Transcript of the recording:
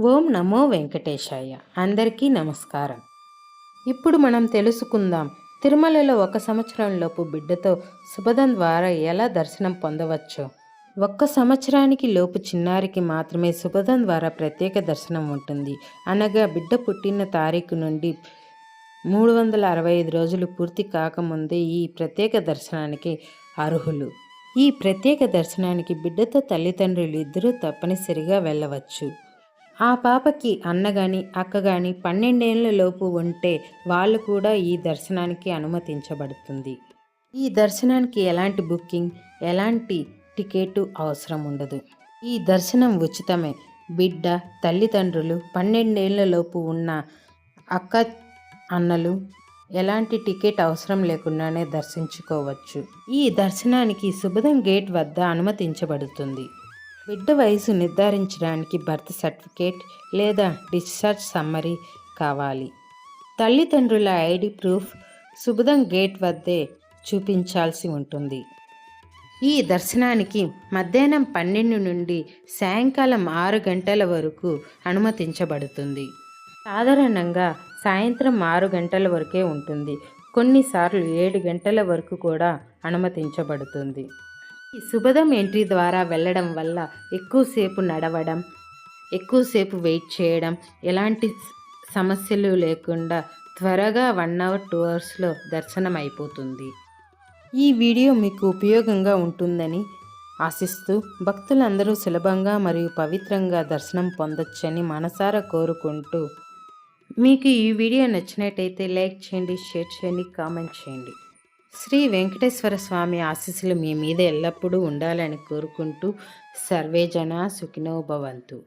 ఓం నమో వెంకటేశాయ. అందరికీ నమస్కారం. ఇప్పుడు మనం తెలుసుకుందాం తిరుమలలో ఒక సంవత్సరంలోపు బిడ్డతో శుభదం ద్వారా ఎలా దర్శనం పొందవచ్చో. ఒక్క సంవత్సరానికి లోపు చిన్నారికి మాత్రమే శుభదం ద్వారా ప్రత్యేక దర్శనం ఉంటుంది. అనగా బిడ్డ పుట్టిన తారీఖు నుండి మూడు వందల అరవై ఐదు రోజులు పూర్తి కాకముందే ఈ ప్రత్యేక దర్శనానికి అర్హులు. ఈ ప్రత్యేక దర్శనానికి బిడ్డతో తల్లిదండ్రులు ఇద్దరూ తప్పనిసరిగా వెళ్ళవచ్చు. ఆ పాపకి అన్న కానీ అక్క కానీ పన్నెండేళ్ళ లోపు ఉంటే వాళ్ళు కూడా ఈ దర్శనానికి అనుమతించబడుతుంది. ఈ దర్శనానికి ఎలాంటి బుకింగ్ ఎలాంటి టికెట్ అవసరం ఉండదు. ఈ దర్శనం ఉచితమే. బిడ్డ తల్లిదండ్రులు పన్నెండేళ్ళ లోపు ఉన్న అక్క అన్నలు ఎలాంటి టికెట్ అవసరం లేకుండానే దర్శించుకోవచ్చు. ఈ దర్శనానికి శుభదం గేట్ వద్ద అనుమతించబడుతుంది. బిడ్డ వయసు నిర్ధారించడానికి బర్త్ సర్టిఫికేట్ లేదా డిశ్చార్జ్ సమ్మరీ కావాలి. తల్లిదండ్రుల ఐడి ప్రూఫ్ శుభదం గేట్ వద్దే చూపించాల్సి ఉంటుంది. ఈ దర్శనానికి మధ్యాహ్నం పన్నెండు నుండి సాయంకాలం ఆరు గంటల వరకు అనుమతించబడుతుంది. సాధారణంగా సాయంత్రం ఆరు గంటల వరకే ఉంటుంది. కొన్నిసార్లు ఏడు గంటల వరకు కూడా అనుమతించబడుతుంది. ఈ శుభదం ఎంట్రీ ద్వారా వెళ్ళడం వల్ల ఎక్కువసేపు నడవడం ఎక్కువసేపు వెయిట్ చేయడం ఎలాంటి సమస్యలు లేకుండా త్వరగా వన్ అవర్ టూ అవర్స్లో దర్శనం అయిపోతుంది. ఈ వీడియో మీకు ఉపయోగంగా ఉంటుందని ఆశిస్తూ భక్తులందరూ సులభంగా మరియు పవిత్రంగా దర్శనం పొందొచ్చని మనసారా కోరుకుంటూ మీకు ఈ వీడియో నచ్చినట్టయితే లైక్ చేయండి షేర్ చేయండి కామెంట్ చేయండి. శ్రీ వెంకటేశ్వర స్వామి ఆశీస్సులు మీ మీద ఎల్లప్పుడూ ఉండాలని కోరుకుంటూ సర్వేజన సుఖినోభవంతు